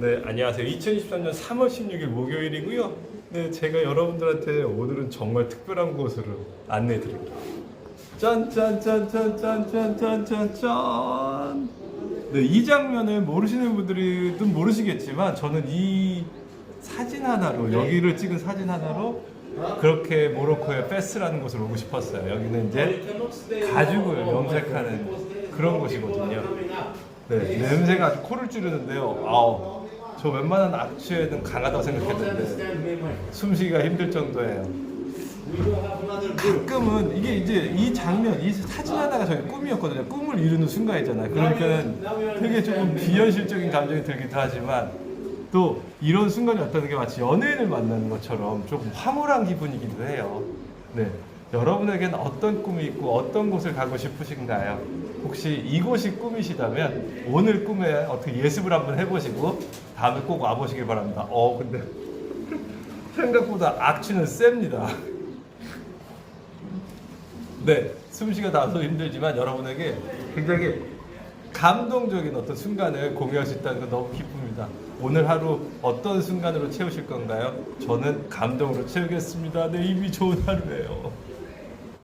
네, 안녕하세요. 2023년 3월 16일 목요일이고요. 네, 제가 여러분들한테 오늘은 정말 특별한 곳으로 안내해 드릴게요. 짠짠짠짠짠짠짠짠짠. 네, 이 장면을 모르시는 분들은 모르시겠지만 저는 이 사진 하나로 여기를 찍은 사진 하나로 그렇게 모로코의 페스라는 곳을 오고 싶었어요. 여기는 이제 가죽을 염색하는 그런 곳이거든요. 네, 냄새가 아주 코를 찌르는데요. 아우, 저 웬만한 악취에는 강하다고 생각했는데 숨쉬기가 힘들 정도예요. 가끔은 이게 이제 이 장면, 이 사진 하나가 저희 꿈이었거든요. 꿈을 이루는 순간이잖아요. 그러니까 되게 조금 비현실적인 감정이 들기도 하지만 또 이런 순간이 왔다는 게 마치 연예인을 만나는 것처럼 조금 화물한 기분이기도 해요. 네. 여러분에게는 어떤 꿈이 있고 어떤 곳을 가고 싶으신가요? 혹시 이곳이 꿈이시다면 오늘 꿈에 어떻게 예습을 한번 해보시고 다음에 꼭 와보시길 바랍니다. 어, 근데 생각보다 악취는 셉니다. 네, 숨쉬기가 다소 힘들지만 여러분에게 굉장히 감동적인 어떤 순간을 공유할 수 있다는 건 너무 기쁩니다. 오늘 하루 어떤 순간으로 채우실 건가요? 저는 감동으로 채우겠습니다. 네, 이미 좋은 하루예요.